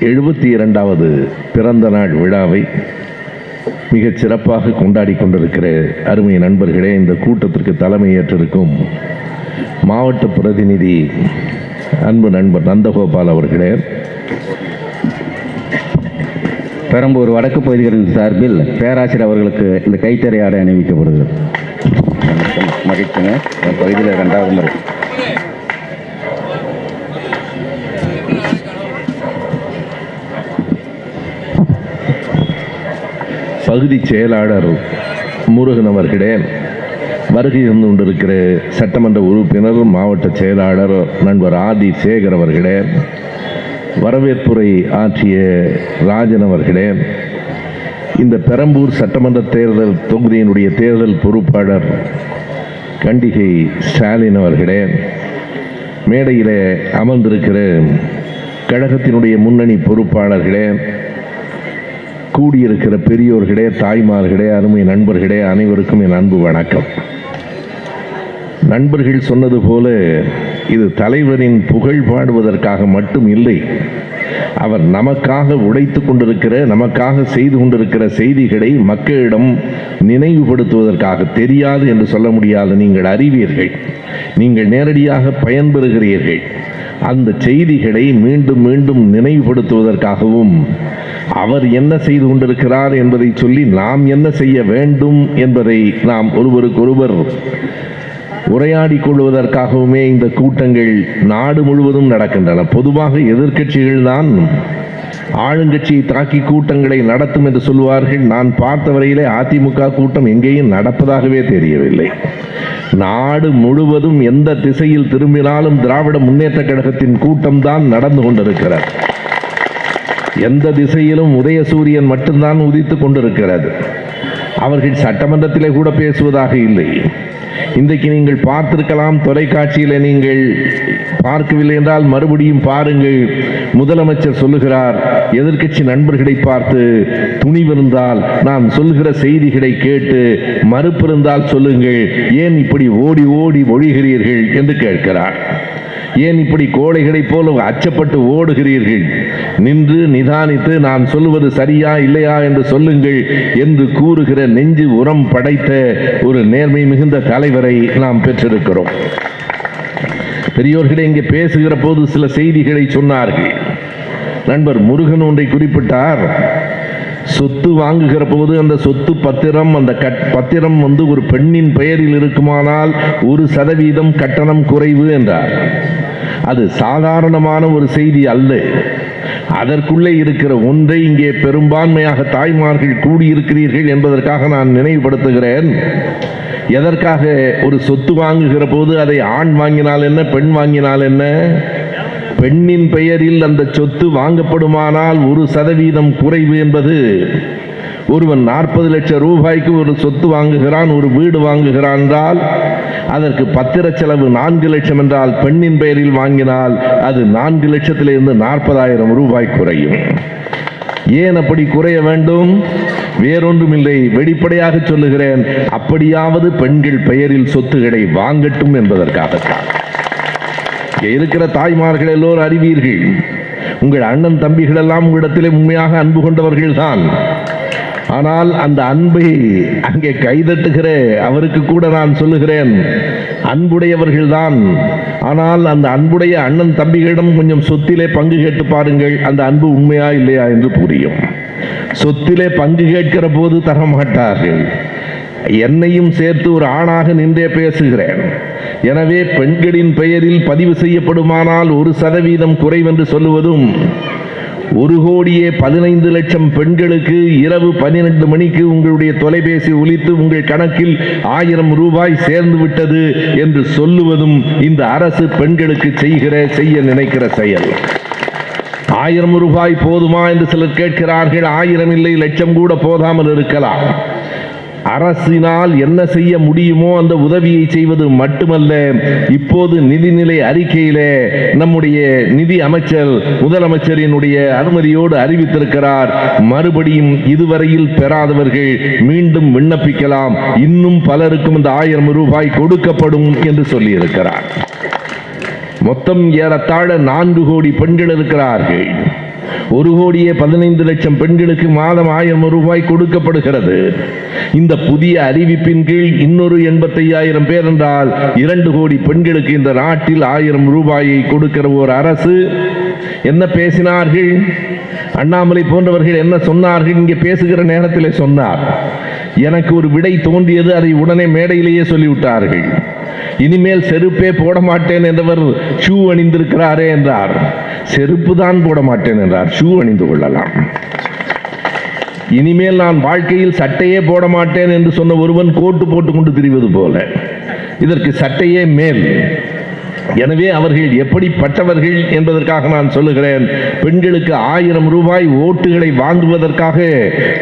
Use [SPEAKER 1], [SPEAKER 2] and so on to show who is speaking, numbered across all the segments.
[SPEAKER 1] எழுபத்தி இரண்டாவது பிறந்த நாள் விழாவை மிகச் சிறப்பாக கொண்டாடி கொண்டிருக்கிற அருமை நண்பர்களே இந்த கூட்டத்திற்கு தலைமையேற்றிருக்கும் மாவட்ட பிரதிநிதி அன்பு நண்பர் நந்தகோபால் அவர்களே.
[SPEAKER 2] பெரம்பூர் வடக்கு பகுதிகளின் சார்பில் பேராசிரியர் அவர்களுக்கு இந்த கைத்தறி ஆடை அணிவிக்கப்படுகிறது. மகிழ்ச்சிங்க. என் பகுதியில் ரெண்டாவது முறை.
[SPEAKER 1] பகுதி செயலாளர் முருகன் அவர்களே வருகை இருந்து கொண்டிருக்கிற சட்டமன்ற உறுப்பினர் மாவட்ட செயலாளர் நண்பர் ஆதி சேகர் அவர்களே வரவேற்புரை ஆற்றிய ராஜன் அவர்களே இந்த பெரம்பூர் சட்டமன்ற தேர்தல் தொகுதியினுடைய தேர்தல் பொறுப்பாளர் கண்டிகை ஸ்டாலின் அவர்களே மேடையில் அமர்ந்திருக்கிற கழகத்தினுடைய முன்னணி பொறுப்பாளர்களே கூடியிருக்கிற பெரியோர்களே தாய்மார்களே அருமை நண்பர்களே அனைவருக்கும் என் அன்பு வணக்கம். நண்பர்கள் சொன்னது போல இது தலைவரின் புகழ் பாடுவதற்காக மட்டும் இல்லை அவர் நமக்காக உழைத்து கொண்டிருக்கிற நமக்காக செய்து கொண்டிருக்கிற செய்திகளை மக்களிடம் நினைவுபடுத்துவதற்காக தெரியாது என்று சொல்ல முடியாது நீங்கள் அறிவீர்கள். நீங்கள் நேரடியாக பயன்பெறுகிறீர்கள். அந்த செய்திகளை மீண்டும் மீண்டும் நினைவுபடுத்துவதற்காகவும் அவர் என்ன செய்து கொண்டிருக்கிறார் என்பதை சொல்லி நாம் என்ன செய்ய வேண்டும் என்பதை நாம் ஒருவருக்கொருவர் உரையாடி கொள்வதற்காகவுமே இந்த கூட்டங்கள் நாடு முழுவதும் நடக்கின்றன. பொதுவாக எதிர்க்கட்சிகள் தான் ஆளுங்கட்சியை தாக்கி கூட்டங்களை நடத்தும் என்று சொல்வார்கள் நான் பார்த்த வரையிலே அதிமுக கூட்டம் எங்கேயும் நடப்பதாகவே தெரியவில்லை. நாடு முழுவதும் எந்த திசையில் திரும்பினாலும் திராவிட முன்னேற்ற கழகத்தின் கூட்டம் தான் நடந்து கொண்டிருக்கிறது. எந்த திசையிலும் உதய சூரியன் மட்டும்தான் உதித்து கொண்டிருக்கிறது. அவர்கள் சட்டமன்றத்திலே கூட பேசுவதாக இல்லை. இன்றைக்கு நீங்கள் பார்த்திருக்கலாம் தொலைக்காட்சியில் நீங்கள் பார்க்கவில்லை என்றால் மறுபடியும் பாருங்கள். முதலமைச்சர் சொல்லுகிறார் எதிர்க்கட்சி நண்பர்களை பார்த்து துணிவிருந்தால் நான் சொல்கிற செய்திகளை கேட்டு மறுப்பிருந்தால் சொல்லுங்கள். ஏன் இப்படி ஓடி ஓடி ஒழிகிறீர்கள் என்று கேட்கிறார். ஏன் இப்படி கோழைகளைப் போல அச்சப்பட்டு ஓடுகிறீர்கள்? நின்று நிதானித்து நான் சொல்லுவது சரியா இல்லையா என்று சொல்லுங்கள் என்று கூறுகிற நெஞ்சு உரம் படைத்த ஒரு நேர்மை மிகுந்த தலைவரை நாம் பெற்றிருக்கிறோம். பெரியோர்களே இங்கே பேசுகிற போது சில செய்திகளை சொன்னார்கள். நண்பர் முருகன் ஒன்றை குறிப்பிட்டார். சொத்து வாங்குகிற போது அந்த சொத்து பத்திரம் அந்த கட் பத்திரம் வந்து ஒரு பெண்ணின் பெயரில் இருக்குமானால் ஒரு சதவீதம் கட்டணம் குறைவு என்றார். அது சாதாரணமான ஒரு செய்தி அல்ல. அதற்குள்ளே இருக்கிற ஒன்றை இங்கே பெரும்பான்மையாக தாய்மார்கள் கூடியிருக்கிறீர்கள் என்பதற்காக நான் நினைவுபடுத்துகிறேன். எதற்காக ஒரு சொத்து வாங்குகிற போது அதை ஆண் வாங்கினால் என்ன பெண் வாங்கினால் என்ன? பெண்ணின் பெயரில் அந்த சொத்து வாங்கப்படுமானால் ஒரு சதவீதம் குறைவு என்பது ஒருவன் நாற்பது லட்சம் ரூபாய்க்கு ஒரு சொத்து வாங்குகிறான் ஒரு வீடு வாங்குகிறான் என்றால் அதற்கு பத்திர செலவு நான்கு லட்சம் என்றால் பெண்ணின் பெயரில் வாங்கினால் அது நான்கு லட்சத்திலிருந்து நாற்பதாயிரம் ரூபாய் குறையும். ஏன் அப்படி குறைய வேண்டும்? வேறொன்றுமில்லை வெளிப்படையாக சொல்லுகிறேன் அப்படியாவது பெண்கள் பெயரில் சொத்துக்களை வாங்கட்டும் என்பதற்காகத்தான். இருக்கிற தாய்மார்கள் எல்லோரும் அறிவீர்கள் உங்கள் அண்ணன் தம்பிகள் எல்லாம் உங்களிடத்திலே உண்மையாக அன்பு கொண்டவர்கள் தான் ஆனால் அந்த அன்பை அங்கே கைதட்டுகிற அவருக்கு கூட நான் சொல்லுகிறேன். அன்புடையவர்கள் தான் ஆனால் அந்த அன்புடைய அண்ணன் தம்பிகளிடம் கொஞ்சம் சொத்திலே பங்கு கேட்டு பாருங்கள் அந்த அன்பு உண்மையா இல்லையா என்று புரியும். சொத்திலே பங்கு கேட்கிற போது தர மாட்டார்கள். என்னையும் சேர்த்து ஒரு ஆணாக நின்றே பேசுகிறேன். எனவே பெண்களின் பெயரில் பதிவு செய்யப்படுமானால் ஒரு சதவீதம் குறைவென்று சொல்லுவதும் ஒரு கோடியே பதினைந்து லட்சம் பெண்களுக்கு இரவு பன்னிரண்டு மணிக்கு உங்களுடைய தொலைபேசி ஒலித்து உங்கள் கணக்கில் ஆயிரம் ரூபாய் சேர்ந்து விட்டது என்று சொல்லுவதும் இந்த அரசு பெண்களுக்கு செய்கிற செய்ய நினைக்கிற செயல். ஆயிரம் ரூபாய் போதுமா என்று சிலர் கேட்கிறார்கள். ஆயிரம் இல்லை லட்சம் கூட போதாமல் இருக்கலாம். அரசினால் என்ன செய்ய முடியுமோ அந்த உதவியை செய்வது மட்டுமல்ல இப்போது நிதிநிலை அறிக்கையிலே நம்முடைய நிதி அமைச்சர் முதலமைச்சரினுடைய அனுமதியோடு அறிவித்திருக்கிறார் மறுபடியும் இதுவரையில் பெறாதவர்கள் மீண்டும் விண்ணப்பிக்கலாம் இன்னும் பலருக்கும் இந்த ஆயிரம் ரூபாய் கொடுக்கப்படும் என்று சொல்லியிருக்கிறார். மொத்தம் ஏறத்தாழ நான்கு கோடி பெண்கள் இருக்கிறார்கள். ஒரு கோடியே பதினைந்து லட்சம் பெண்களுக்கு மாதம் ஆயிரம் ரூபாய் கொடுக்கப்படுகிறது. இந்த புதிய அறிவிப்பின் கீழ் இன்னொரு எண்பத்தையாயிரம் பேர் என்றால் இரண்டு கோடி பெண்களுக்கு இந்த நாட்டில் ஆயிரம் ரூபாயை கொடுக்கிற ஒரு அரசு. என்ன பேசினார்கள்? அண்ணாமலை போன்றவர்கள் என்ன சொன்னார்கள்? இங்கே பேசுகிற நேரத்தில் சொன்னார். எனக்கு ஒரு விடை தோன்றியது அதை உடனே மேடையிலேயே சொல்லிவிட்டார்கள். இனிமேல் செருப்பே போட மாட்டேன் என்றவர் ஷூ அணிந்திருக்கிறாரே என்றார். செருப்பு தான் போட மாட்டேன் என்றார். ஷூ அணிந்து கொள்ளலாம். இனிமேல் நான் வாழ்க்கையில் சட்டையே போட மாட்டேன் என்று சொன்ன ஒருவன் கோட்டு போட்டுக்கொண்டு திரிவது போல. இதற்கு சட்டையே மேல். எனவே அவர்கள் எப்படிப்பட்டவர்கள் என்பதற்காக நான் சொல்லுகிறேன். பெண்களுக்கு ஆயிரம் ரூபாய் ஓட்டுகளை வாங்குவதற்காக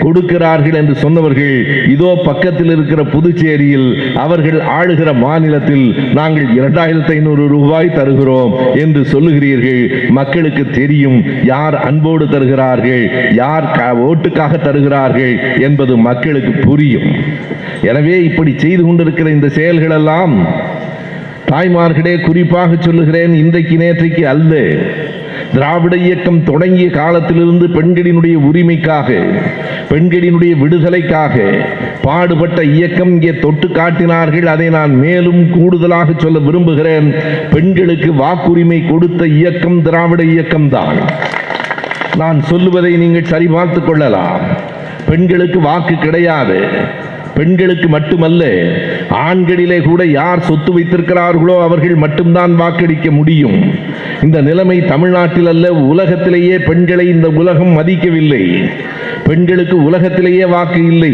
[SPEAKER 1] கொடுக்கிறார்கள் என்று சொன்னவர்கள் இதோ பக்கத்தில் இருக்கிற புதுச்சேரியில் அவர்கள் ஆளுகிற மாநிலத்தில் நாங்கள் இரண்டாயிரத்தி ஐநூறு ரூபாய் தருகிறோம் என்று சொல்லுகிறீர்கள். மக்களுக்கு தெரியும் யார் அன்போடு தருகிறார்கள் யார் ஓட்டுக்காக தருகிறார்கள் என்பது மக்களுக்கு புரியும். எனவே இப்படி செய்து கொண்டிருக்கிற இந்த செயல்கள் எல்லாம் தாய்மார்களே குறிப்பாக சொல்லுகிறேன் இன்றைக்கு நேற்றைக்கு அல்ல. திராவிட இயக்கம் தொடங்கிய காலத்திலிருந்து பெண்களினுடைய உரிமைக்காக பெண்களினுடைய விடுதலைக்காக பாடுபட்ட இயக்கம் இங்கே தொட்டு காட்டினார்கள். அதை நான் மேலும் கூடுதலாக சொல்ல விரும்புகிறேன். பெண்களுக்கு வாக்குரிமை கொடுத்த இயக்கம் திராவிட இயக்கம்தான். நான் சொல்லுவதை நீங்கள் சரிபார்த்துக் கொள்ளலாம். பெண்களுக்கு வாக்கு கிடையாது. பெண்களுக்கு மட்டுமல்ல ஆண்களிலே கூட யார் சொத்து வைத்திருக்கிறார்களோ அவர்கள் மட்டும்தான் வாக்களிக்க முடியும். இந்த நிலைமை தமிழ்நாட்டில் அல்ல உலகத்திலேயே பெண்களை இந்த உலகம் மதிக்கவில்லை. பெண்களுக்கு உலகத்திலேயே வாக்கு இல்லை.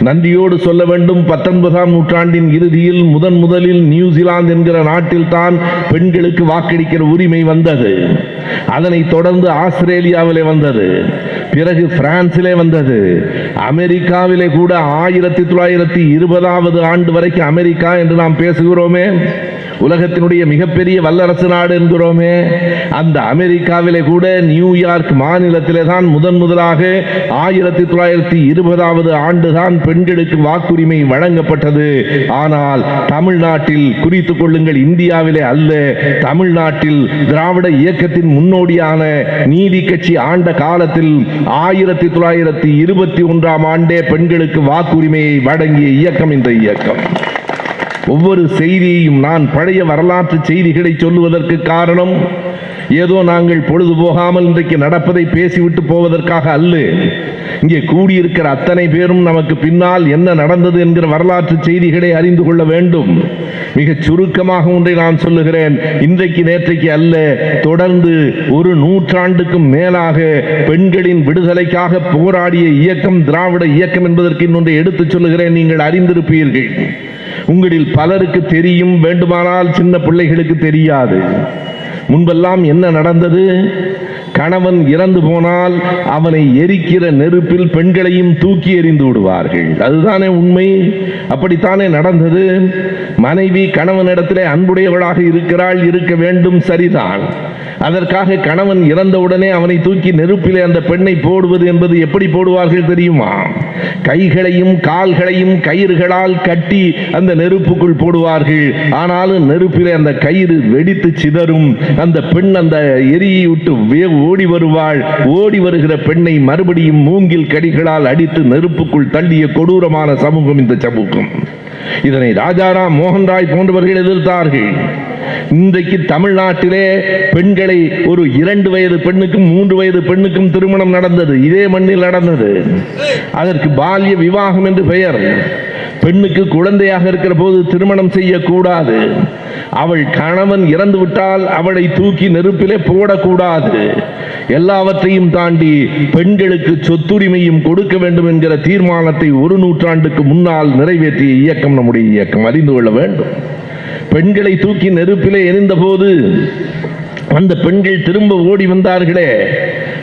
[SPEAKER 1] நன்றியோடு சொல்ல வேண்டும் பத்தொன்பதாம் நூற்றாண்டின் இறுதியில் முதன் முதலில் நியூசிலாந்து என்கிற நாட்டில் தான் பெண்களுக்கு வாக்களிக்கிற உரிமை வந்தது. அதனைத் தொடர்ந்து ஆஸ்திரேலியாவிலே வந்தது. பிறகு பிரான்சிலே வந்தது. அமெரிக்காவிலே கூட ஆயிரத்தி தொள்ளாயிரத்தி இருபதாவது ஆண்டு வரைக்கும் அமெரிக்கா என்று நாம் பேசுகிறோமே. உலகத்தினுடைய மிகப்பெரிய வல்லரசு நாடு என்கிறோமே. அந்த அமெரிக்காவிலே கூட நியூயார்க் மாநிலத்திலே தான் முதன் முதலாக ஆயிரத்தி தொள்ளாயிரத்தி இருபதாவது ஆண்டுதான் பெண்களுக்கு வாக்குரிமை வழங்கப்பட்டது. ஆனால் தமிழ்நாட்டில் குறித்து கொள்ளுங்கள் இந்தியாவிலே அல்ல. தமிழ்நாட்டில் திராவிட இயக்கத்தின் முன்னோடியான நீதி கட்சி ஆண்ட காலத்தில் ஆயிரத்தி தொள்ளாயிரத்தி இருபத்தி ஒன்றாம் ஆண்டே பெண்களுக்கு வாக்குரிமையை வழங்கிய இயக்கம் இந்த இயக்கம். ஒவ்வொரு செய்தியையும் நான் பழைய வரலாற்று செய்திகளை சொல்லுவதற்கு காரணம் ஏதோ நாங்கள் பொழுது போகாமல் இன்றைக்கு நடப்பதை பேசிவிட்டு போவதற்காக அல்ல. இங்கே கூடியிருக்கிற அத்தனை பேரும் நமக்கு பின்னால் என்ன நடந்தது என்கிற வரலாற்று செய்திகளை அறிந்து கொள்ள வேண்டும். மிகச் சுருக்கமாக ஒன்றை நான் சொல்லுகிறேன். இன்றைக்கு நேற்றைக்கு அல்ல தொடர்ந்து ஒரு நூற்றாண்டுக்கும் மேலாக பெண்களின் விடுதலைக்காக போராடிய இயக்கம் திராவிட இயக்கம் என்பதற்கு இன்னொன்றை எடுத்துச் சொல்லுகிறேன் நீங்கள் அறிந்திருப்பீர்கள். உங்களில் பலருக்கு தெரியும் வேண்டுமானால் சின்ன பிள்ளைகளுக்கு தெரியாது. முன்பெல்லாம் என்ன நடந்தது? கணவன் இறந்து போனால் அவனை எரிக்கிற நெருப்பில் பெண்களையும் தூக்கி எறிந்து விடுவார்கள். அதுதானே உண்மை? அப்படித்தானே நடந்தது? மனைவி கணவனிடத்திலே அன்புடையவளாக இருக்கிறாள் இருக்க வேண்டும் சரிதான். அதற்காக கணவன் இறந்தவுடனே அவனை தூக்கி நெருப்பிலே அந்த பெண்ணை போடுவது என்பது எப்படி போடுவார்கள் தெரியுமா? கைகளையும் கால்களையும் கயிறுகளால் கட்டி அந்த நெருப்புக்குள் போடுவார்கள். ஆனாலும் நெருப்பிலே அந்த கயிறு வெடித்து சிதறும். அந்த பெண் அந்த எரியை விட்டு ஓடி வருவாள். ஓடி வருகிற பெண்ணை மறுபடியும் மூங்கில் கடிகளால் அடித்து நெருப்புக்குள் தள்ளிய கொடூரமான சமூகம் இந்த சமூகம். இதனை ராஜாராம் மோகன் ராய் போன்றவர்கள் எதிர்த்தார்கள். இன்றைக்கு தமிழ்நாட்டிலே பெண்களை ஒரு இரண்டு வயது பெண்ணுக்கும் மூன்று வயது பெண்ணுக்கும் திருமணம் நடந்தது. இதே மண்ணில் நடந்தது. அதற்கு பால்ய விவாகம் என்று பெயர். பெண்ணுக்கு குழந்தையாக இருக்கிற போது திருமணம் செய்யக்கூடாது. அவள் கணவன் இறந்து விட்டால் அவளை தூக்கி நெருப்பிலே போடக்கூடாது. எல்லாவற்றையும் தாண்டி பெண்களுக்கு சொத்துரிமையும் கொடுக்க வேண்டும் என்கிற தீர்மானத்தை ஒரு நூற்றாண்டுக்கு முன்னால் நிறைவேற்றிய இயக்கம் நம்முடைய இயக்கம். அறிந்து கொள்ள வேண்டும். பெண்களை தூக்கி நெருப்பிலே எரிந்த போது அந்த பெண்கள் திரும்ப ஓடி வந்தார்களே.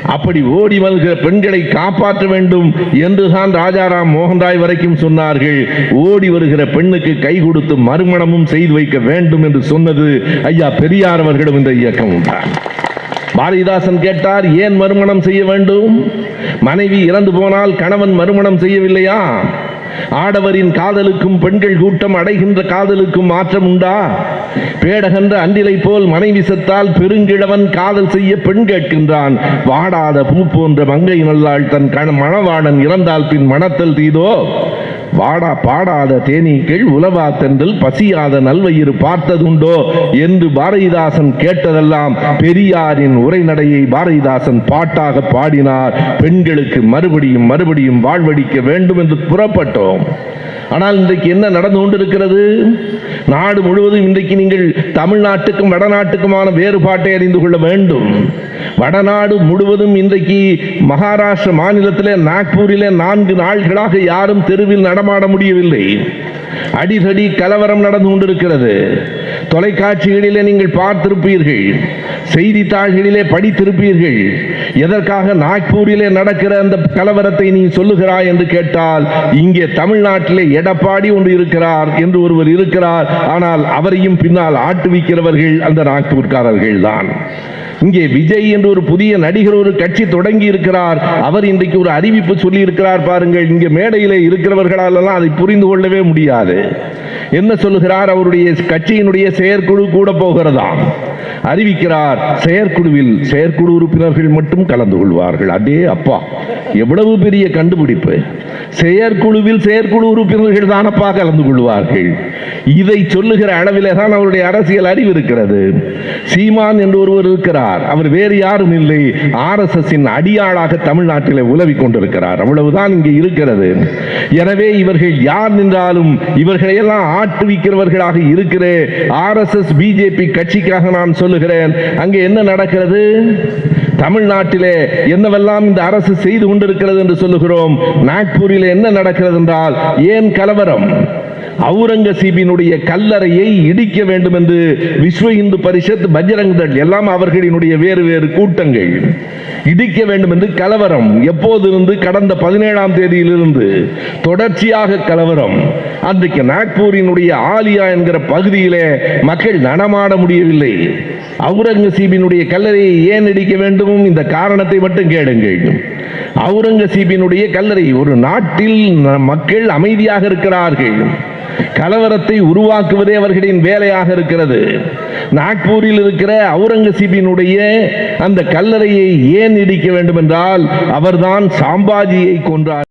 [SPEAKER 1] அப்படி ஓடி வருகிற பெண்களை காப்பாற்ற வேண்டும் என்றுதான் ராஜாராம் மோகன்ராய் வரைக்கும் சொன்னார்கள். ஓடி வருகிற பெண்ணுக்கு கை கொடுத்து மறுமணமும் செய்து வைக்க வேண்டும் என்று சொன்னது ஐயா பெரியார் அவர்களும் இந்த இயக்கம். உண்டார் பாரதிதாசன் கேட்டார் ஏன் மறுமணம் செய்ய வேண்டும்? மனைவி இறந்து போனால் கணவன் மறுமணம் செய்யவில்லையா? ஆடவரின் காதலுக்கும் பெண்கள் கூட்டம் அடைகின்ற காதலுக்கும் மாற்றம் உண்டா? பேடகன்ற அன்றிலை போல் மனைவி செத்தால் பெருங்கிழவன் காதல் செய்ய பெண் கேட்கின்றான். வாடாத பூ போன்ற மங்கை நல்லாள் தன் கண மணவாளன் இறந்தால் பின் மணத்தல் தீதோ? வாடா பாடாத தேனீக்கள் உலவா தென்றல் பசியாத நல்வயிறு பார்த்ததுண்டோ என்று பாரதிதாசன் கேட்டதெல்லாம் பெரியாரின் உரைநடையை பாரதிதாசன் பாட்டாக பாடினார். பெண்களுக்கு மறுபடியும் மறுபடியும் வாழ்வடிக்க வேண்டும் என்று புறப்பட்டோம். ஆனால் இன்றைக்கு என்ன நடந்து கொண்டிருக்கிறது? நாடு முழுவதும் இன்றைக்கு நீங்கள் தமிழ்நாட்டுக்கும் வடநாட்டுக்குமான வேறுபாட்டை அறிந்து கொள்ள வேண்டும். வடநாடு முழுவதும் இன்றைக்கு மகாராஷ்டிர மாநிலத்திலே நாக்பூரிலே நான்கு நாள்களாக யாரும் தெருவில் நடமாட முடியவில்லை. அடிதடி கலவரம் நடந்து கொண்டிருக்கிறது. தொலைக்காட்சிகளிலே நீங்கள் பார்த்திருப்பீர்கள். செய்தித்தாள்களிலே படித்திருப்பீர்கள். எதற்காக நாக்பூரிலே நடக்கிற அந்த கலவரத்தை நீ சொல்லுகிறாய் என்று கேட்டால் இங்கே தமிழ்நாட்டிலே எடப்பாடி ஒன்று இருக்கிறார் என்று ஒருவர் இருக்கிறார். ஆனால் அவரையும் பின்னால் ஆட்டுவிக்கிறவர்கள் அந்த நாக்பூர்காரர்கள் தான் இங்கே விஜய் என்று ஒரு புதிய நடிகர் ஒரு கட்சி தொடங்கி இருக்கிறார். அவர் இன்றைக்கு ஒரு அறிவிப்பு சொல்லி இருக்கிறார் பாருங்கள். இங்கே மேடையில் இருக்கிறவர்களாலெல்லாம் அதை புரிந்து கொள்ளவே முடியாது. என்ன சொல்லுகிறார்? அவருடைய கட்சியினுடைய செயற்குழு கூட போகிறதாம் அறிவிக்கிறார் செயற்குழுவில் செயற்குழு உறுப்பினர்கள் மட்டும் கலந்து கொள்வார்கள். அதே அப்பா எவ்வளவு பெரிய கண்டுபிடிப்பு. செயற்குழுவில் செயற்குழு உறுப்பினர்கள் தானப்பா கலந்து கொள்வார்கள். இதை சொல்லுகிற அளவிலே தான் அவருடைய அரசியல் அறிவு இருக்கிறது. சீமான் என்று ஒருவர் இருக்கிறார். அவர் வேறு யாரும் இல்லை. ஆர்எஸ்எஸ்ஸின் அடியாளாக தமிழ்நாட்டில் உலவிக் கொண்டிருக்கிறார். அவ்வளவுதான் இங்கே இருக்கிறது. எனவே இவர்கள் யார் நின்றாலும் இவர்களையெல்லாம் ஆட்டுவிக்கிறவர்களாக இருக்கிற. ஆர்எஸ்எஸ் பிஜேபி கட்சிக்காக நான் சொல்லுகிறேன். அங்கே என்ன நடக்கிறது? தமிழ்நாட்டிலே என்னவெல்லாம் இந்த அரசு செய்து கொண்டிருக்கிறது என்று சொல்லுகிறோம். நாக்பூரில் என்ன நடக்கிறது என்றால் ஏன் கலவரம்? அவுரங்கசீபினுடைய கல்லறையை இடிக்க வேண்டும் என்று விஸ்வ இந்து பரிஷத் பஜ்ரங் தள் எல்லாம் அவர்களினுடைய வேறு வேறு கூட்டங்கள். இடிக்க வேண்டும் என்று கலவரம். எப்போதிருந்து கடந்த பதினேழாம் தேதியிலிருந்து. தொடர்ச்சியாக கலவரம். அன்றைக்கு நாக்பூரினுடைய ஆலியா என்கிற பகுதியிலே மக்கள் நடமாட முடியவில்லை. அவுரங்கசீபினுடைய கல்லறையை ஏன் இடிக்க வேண்டும்? இந்த காரணத்தை மட்டும் கேளுங்கள். அவுரங்கசீபினுடைய கல்லறை ஒரு நாட்டில் மக்கள் அமைதியாக இருக்கிறார்கள். கலவரத்தை உருவாக்குவதே அவர்களின் வேலையாக இருக்கிறது. நாக்பூரில் இருக்கிற அவுரங்கசீபினுடைய அந்த கல்லறையை ஏன் இடிக்க வேண்டும் என்றால் அவர்தான் சாம்பாஜியை கொன்றார்.